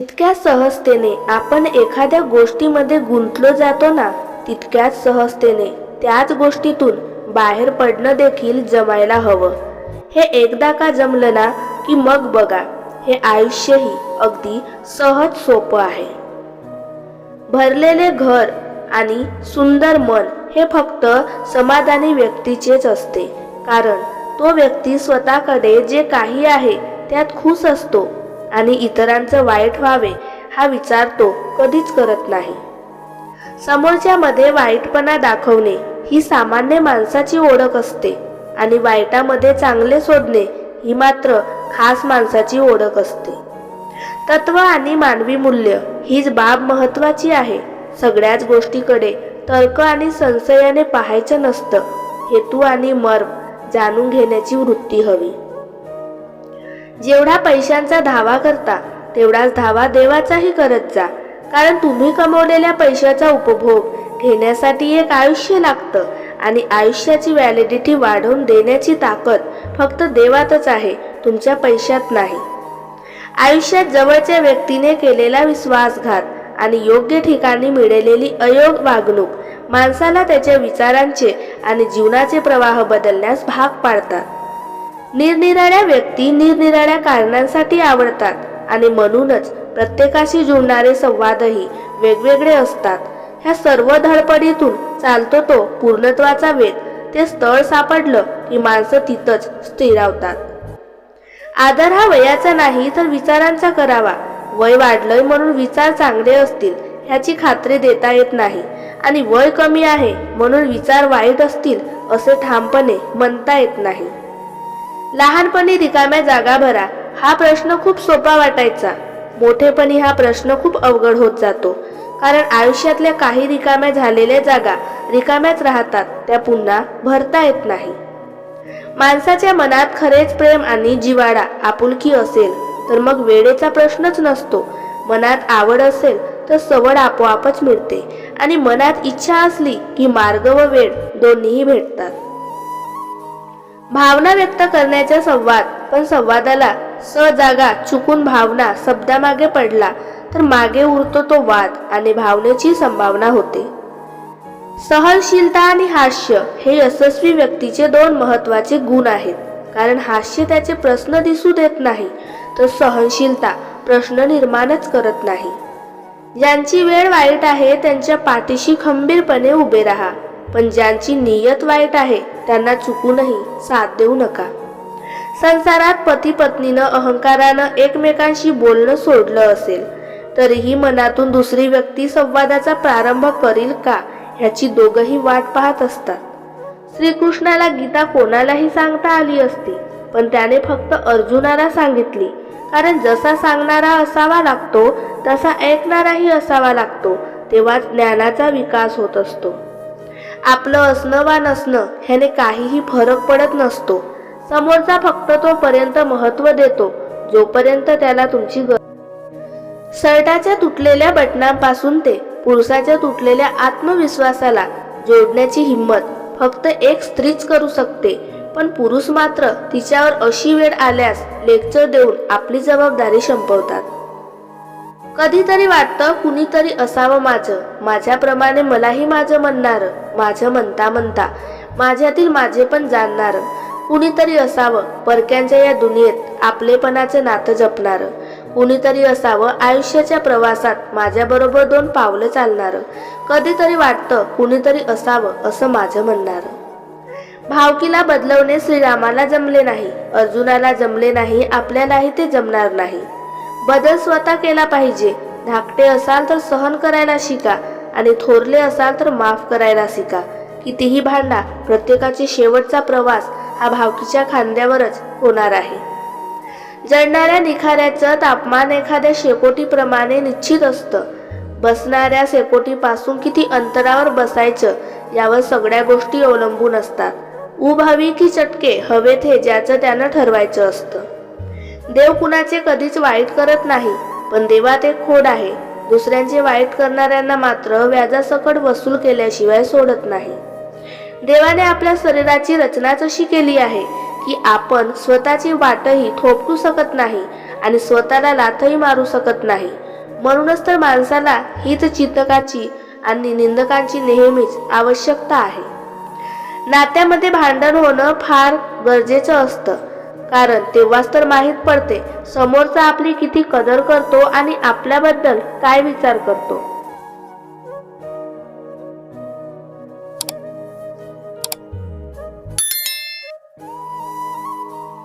जितक्या सहजतेने आपण एखाद्या गोष्टीमध्ये गुंतलो जातो ना तितक्याच सहजतेने त्याच गोष्टीतून बाहेर पडणं देखील जमायला हवं. हे एकदा का जमलं ना की मग बघा. हे आयुष्यही अगदी सहज सोपं आहे. भरलेले घर आणि सुंदर मन हे फक्त समाधानी व्यक्तीचेच असते. कारण तो व्यक्ती स्वतःकडे जे काही आहे त्यात खुश असतो. आणि इतरांचं वाईट व्हावे हा विचार तो कधीच करत नाही. समोरच्यामध्ये वाईटपणा दाखवणे ही सामान्य माणसाची ओळख असते आणि वाईटामध्ये चांगले शोधणे ही मात्र खास माणसाची ओळख असते. तत्व आणि मानवी मूल्य हीच बाब महत्वाची आहे. सगळ्याच गोष्टीकडे तर्क आणि संशयाने पाहायचं नसतं. हेतू आणि मर्म जाणून घेण्याची वृत्ती हवी. जेवढा पैशांचा धावा करता तेवढाच धावा देवाचाही करत जा. कारण तुम्ही कमवलेल्या पैशाचा उपभोग घेण्यासाठी एक आयुष्य लागतं आणि आयुष्याची व्हॅलिडिटी वाढवून देण्याची ताकद फक्त देवातच आहे तुमच्या पैशात नाही. आयुष्यात जवळच्या व्यक्तीने केलेला विश्वासघात आणि योग्य ठिकाणी मिळालेली अयोग वागणूक माणसाला त्याच्या विचारांचे आणि जीवनाचे प्रवाह बदलण्यास भाग पाडतात. निरनिराळ्या व्यक्ती निरनिराळ्या कारणांसाठी आवडतात आणि म्हणूनच प्रत्येकाशी जुळणारे संवादही वेगवेगळे असतात. ह्या सर्व धडपडीतून चालतो तो पूर्णत्वाचा वेग ते स्थळ सापडलं की माणसं तिथंच स्थिरावतात. आदर हा वयाचा नाही तर विचारांचा करावा. वय वाढलंय म्हणून विचार चांगले असतील ह्याची खात्री देता येत नाही. आणि वय कमी आहे म्हणून विचार वाईट असतील असे ठामपणे म्हणता येत नाही. लहानपणी रिकाम्या जागा भरा. हा प्रश्न खूप सोपा वाटायचा. मोठेपणी हा प्रश्न खूप अवघड होत जातो. कारण आयुष्यातल्या काही रिकाम्या झालेल्या जागा रिकाम्याच राहतात. त्या पुन्हा भरता येत नाही. माणसाच्या मनात खरेच प्रेम आणि जिवाडा आपुलकी असेल तर मग वेळेचा प्रश्नच नसतो. मनात आवड असेल तर सवड आपोआपच मिळते. आणि मनात इच्छा असली की मार्ग व वेळ दोन्हीही भेटतात. भावना व्यक्त करण्याचा संवाद. पण संवादाला स जागा चुकून भावना शब्दामागे पडला तर मागे उरतो तो वाद आणि भावनेची संभावना होते. सहनशीलता आणि हास्य हे यशस्वी व्यक्तीचे दोन महत्त्वाचे गुण आहेत. कारण हास्य त्याचे प्रश्न दिसू देत नाही तर सहनशीलता प्रश्न निर्माणच करत नाही. ज्यांची वेळ वाईट आहे त्यांच्या पाठीशी खंबीरपणे उभे राहा. पण ज्यांची नियत वाईट आहे त्यांना चुकूनही साथ देऊ नका. संसारात पती पत्नीनं अहंकारानं एकमेकांशी बोलणं सोडलं असेल तरीही मनातून दुसरी व्यक्ती संवादाचा प्रारंभ करील का ह्याची दोघंही वाट पाहत असतात. श्रीकृष्णाला गीता कोणालाही सांगता आली असती पण त्याने फक्त अर्जुनाला सांगितली कारण जसा सांगणारा असावा लागतो तसा ऐकणाराही असावा लागतो तेव्हा ज्ञानाचा विकास होत असतो. आपलं असणं वा नसणं ह्याने काहीही फरक पडत नसतो. समोरचा फक्त तोपर्यंत महत्त्व देतो जोपर्यंत त्याला तुमची गरज शर्टाच्या तुटलेल्या बटनांपासून ते पुरुषाच्या तुटलेल्या आत्मविश्वासाला जोडण्याची हिंमत फक्त एक स्त्रीच करू शकते. पण पुरुष मात्र तिच्यावर अशी वेळ आल्यास लेक्चर देऊन आपली जबाबदारी संपवतात. कधीतरी वाटतं कुणीतरी असावं माझं. माझ्याप्रमाणे मलाही माझं म्हणणार. माझं म्हणता म्हणता. माझ्यातील माझे पण जाणणार. कुणीतरी असावं. परक्यांच्या या दुनियेत आपलेपणाचे नातं जपणार. कुणीतरी असावं आयुष्याच्या प्रवासात माझ्याबरोबर दोन पावलं चालणार. कधीतरी वाटतं कुणीतरी असावं असं माझं म्हणणार. भावकीला बदलवणे श्रीरामाला जमले नाही. अर्जुनाला जमले नाही. आपल्यालाही ते जमणार नाही. बदल स्वतः केला पाहिजे. धाकटे असाल तर सहन करायला शिका आणि थोरले असाल तर माफ करायला शिका. कितीही भांडा प्रत्येकाची शेवटचा प्रवास हा भावकीच्या खांद्यावरच होणार आहे. जळणाऱ्या निखाऱ्याचं तापमान एखाद्या शेकोटीप्रमाणे निश्चित असतं. बसणाऱ्या शेकोटीपासून किती अंतरावर बसायचं यावर सगळ्या गोष्टी अवलंबून असतात. उभावी की चटके हवेत हे ज्याचं त्यानं ठरवायचं असतं. देव कुणाचे कधीच वाईट करत नाही पण देवात एक खोड आहे. दुसऱ्यांचे वाईट करणाऱ्यांना मात्र व्याजासकट वसूल केल्याशिवाय सोडत नाही. देवाने आपल्या शरीराची रचनाच अशी केली आहे की आपण स्वतःची वाटही थोपटू शकत नाही आणि स्वतःला लाथही मारू शकत नाही. म्हणूनच तर माणसाला हित चिंतकाची आणि निंदकांची नेहमीच आवश्यकता आहे. नात्यामध्ये भांडण होणं फार गरजेचं असतं. कारण तेव्हाच तर माहीत पडते समोरचा आपली किती कदर करतो आणि आपल्याबद्दल काय विचार करतो.